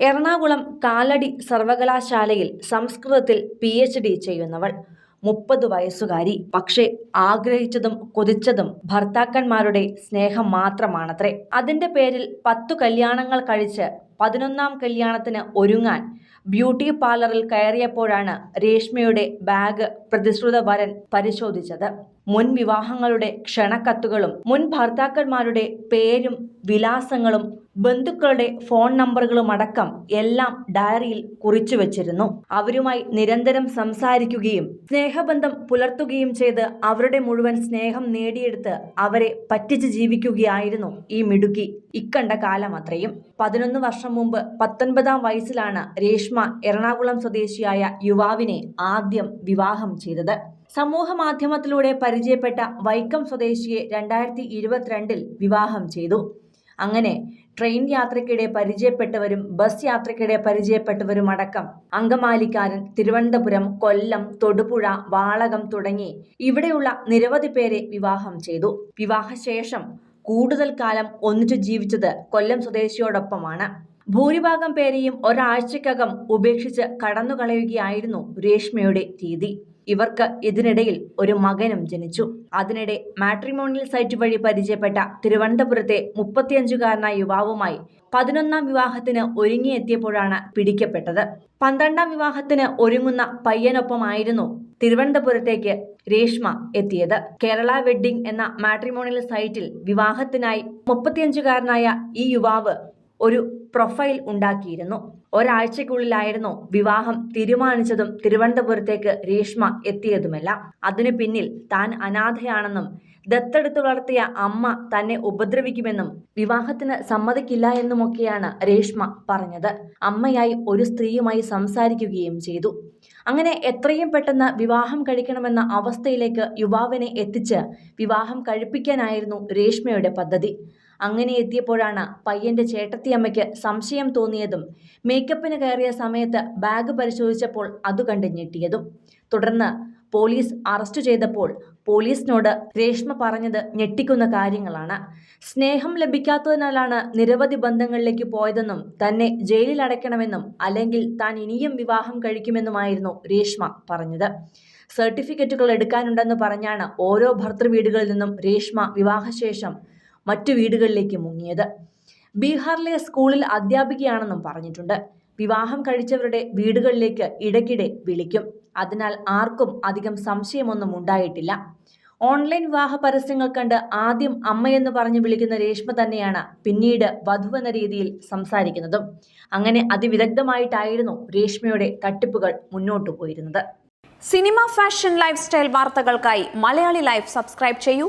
എറണാകുളം കാലടി സർവകലാശാലയിൽ സംസ്കൃതത്തിൽ P H D ചെയ്യുന്നവൾ. മുപ്പത് വയസ്സുകാരി. പക്ഷേ ആഗ്രഹിച്ചതും കൊതിച്ചതും ഭർത്താക്കന്മാരുടെ സ്നേഹം മാത്രമാണത്രേ. അതിന്റെ പേരിൽ പത്തു കല്യാണങ്ങൾ കഴിച്ച് പതിനൊന്നാം കല്യാണത്തിന് ഒരുങ്ങാൻ ബ്യൂട്ടി പാർലറിൽ കയറിയപ്പോഴാണ് രേഷ്മയുടെ ബാഗ് പ്രതിശ്രുത വരൻ പരിശോധിച്ചത്. മുൻ വിവാഹങ്ങളുടെ ക്ഷണക്കത്തുകളും മുൻ ഭർത്താക്കന്മാരുടെ പേരും വിലാസങ്ങളും ബന്ധുക്കളുടെ ഫോൺ നമ്പറുകളും അടക്കം എല്ലാം ഡയറിയിൽ കുറിച്ചു വച്ചിരുന്നു. അവരുമായി നിരന്തരം സംസാരിക്കുകയും സ്നേഹബന്ധം പുലർത്തുകയും ചെയ്ത് അവരുടെ മുഴുവൻ സ്നേഹം നേടിയെടുത്ത് അവരെ പറ്റിച്ച് ജീവിക്കുകയായിരുന്നു ഈ മിടുക്കി. ഇക്കണ്ട കാലം അത്രയും. പതിനൊന്ന് വർഷം മുമ്പ് പത്തൊൻപതാം വയസ്സിലാണ് രേഷ്മ എറണാകുളം സ്വദേശിയായ യുവാവിനെ ആദ്യം വിവാഹം ചെയ്തത്. സമൂഹ മാധ്യമത്തിലൂടെ പരിചയപ്പെട്ട വൈക്കം സ്വദേശിയെ രണ്ടായിരത്തി ഇരുപത്തിരണ്ടിൽ വിവാഹം ചെയ്തു. അങ്ങനെ ട്രെയിൻ യാത്രയ്ക്കിടെ പരിചയപ്പെട്ടവരും ബസ് യാത്രയ്ക്കിടെ പരിചയപ്പെട്ടവരും അടക്കം അങ്കമാലിക്കാരൻ തിരുവനന്തപുരം കൊല്ലം തൊടുപുഴ വാളകം തുടങ്ങി ഇവിടെയുള്ള നിരവധി പേരെ വിവാഹം ചെയ്തു. വിവാഹശേഷം കൂടുതൽ കാലം ഒന്നിച്ചു ജീവിച്ചത് കൊല്ലം സ്വദേശിയോടൊപ്പമാണ്. ഭൂരിഭാഗം പേരെയും ഒരാഴ്ചക്കകം ഉപേക്ഷിച്ച് കടന്നുകളയുകയായിരുന്നു രേഷ്മയുടെ രീതി. ഇവർക്ക് ഇതിനിടയിൽ ഒരു മകനും ജനിച്ചു. അതിനിടെ മാട്രിമോണിയൽ സൈറ്റ് വഴി പരിചയപ്പെട്ട തിരുവനന്തപുരത്തെ മുപ്പത്തിയഞ്ചുകാരനായ യുവാവുമായി പതിനൊന്നാം വിവാഹത്തിന് ഒരുങ്ങിയെത്തിയപ്പോഴാണ് പിടിക്കപ്പെട്ടത്. പന്ത്രണ്ടാം വിവാഹത്തിന് ഒരുങ്ങുന്ന പയ്യനൊപ്പമായിരുന്നു തിരുവനന്തപുരത്തേക്ക് രേഷ്മ എത്തിയത്. കേരള വെഡ്ഡിംഗ് എന്ന മാട്രിമോണിയൽ സൈറ്റിൽ വിവാഹത്തിനായി മുപ്പത്തിയഞ്ചുകാരനായ ഈ യുവാവ് ഒരു പ്രൊഫൈൽ ഉണ്ടാക്കിയിരുന്നു. ഒരാഴ്ചയ്ക്കുള്ളിലായിരുന്നു വിവാഹം തീരുമാനിച്ചതും തിരുവനന്തപുരത്തേക്ക് രേഷ്മ എത്തിയതുമെല്ലാം. അതിനു പിന്നിൽ താൻ അനാഥയാണെന്നും ദത്തെടുത്ത് വളർത്തിയ അമ്മ തന്നെ ഉപദ്രവിക്കുമെന്നും വിവാഹത്തിന് സമ്മതിക്കില്ല എന്നുമൊക്കെയാണ് രേഷ്മ പറഞ്ഞത്. അമ്മയായി ഒരു സ്ത്രീയുമായി സംസാരിക്കുകയും ചെയ്തു. അങ്ങനെ എത്രയും പെട്ടെന്ന് വിവാഹം കഴിക്കണമെന്ന അവസ്ഥയിലേക്ക് യുവാവിനെ എത്തിച്ച് വിവാഹം കഴിപ്പിക്കാനായിരുന്നു രേഷ്മയുടെ പദ്ധതി. അങ്ങനെ എത്തിയപ്പോഴാണ് പയ്യന്റെ ചേട്ടത്തിയമ്മയ്ക്ക് സംശയം തോന്നിയതും മേക്കപ്പിന് കയറിയ സമയത്ത് ബാഗ് പരിശോധിച്ചപ്പോൾ അത് കണ്ട് ഞെട്ടിയതും. തുടർന്ന് പോലീസ് അറസ്റ്റ് ചെയ്തപ്പോൾ പോലീസിനോട് രേഷ്മ പറഞ്ഞത് ഞെട്ടിക്കുന്ന കാര്യങ്ങളാണ്. സ്നേഹം ലഭിക്കാത്തതിനാലാണ് നിരവധി ബന്ധങ്ങളിലേക്ക് പോയതെന്നും തന്നെ ജയിലിൽ അടയ്ക്കണമെന്നും അല്ലെങ്കിൽ താൻ ഇനിയും വിവാഹം കഴിക്കുമെന്നുമായിരുന്നു രേഷ്മ പറഞ്ഞത്. സർട്ടിഫിക്കറ്റുകൾ എടുക്കാനുണ്ടെന്ന് പറഞ്ഞാണ് ഓരോ ഭർത്തൃ വീടുകളിൽ നിന്നും രേഷ്മ വിവാഹശേഷം മറ്റു വീടുകളിലേക്ക് മുങ്ങിയത്. ബീഹാറിലെ സ്കൂളിൽ അധ്യാപികയാണെന്നും പറഞ്ഞിട്ടുണ്ട്. വിവാഹം കഴിച്ചവരുടെ വീടുകളിലേക്ക് ഇടയ്ക്കിടെ വിളിക്കും. അതിനാൽ ആർക്കും അധികം സംശയമൊന്നും ഉണ്ടായിട്ടില്ല. ഓൺലൈൻ വിവാഹ പരസ്യങ്ങൾ കണ്ട് ആദ്യം അമ്മയെന്ന് പറഞ്ഞ് വിളിക്കുന്ന രേഷ്മ തന്നെയാണ് പിന്നീട് വധുവെന്ന രീതിയിൽ സംസാരിക്കുന്നതും. അങ്ങനെ അതിവിദഗ്ധമായിട്ടായിരുന്നു രേഷ്മയുടെ തട്ടിപ്പുകൾ മുന്നോട്ടു പോയിരുന്നത്. സിനിമ ഫാഷൻ ലൈഫ് സ്റ്റൈൽ വാർത്തകൾക്കായി മലയാളി ലൈഫ് സബ്സ്ക്രൈബ് ചെയ്യൂ.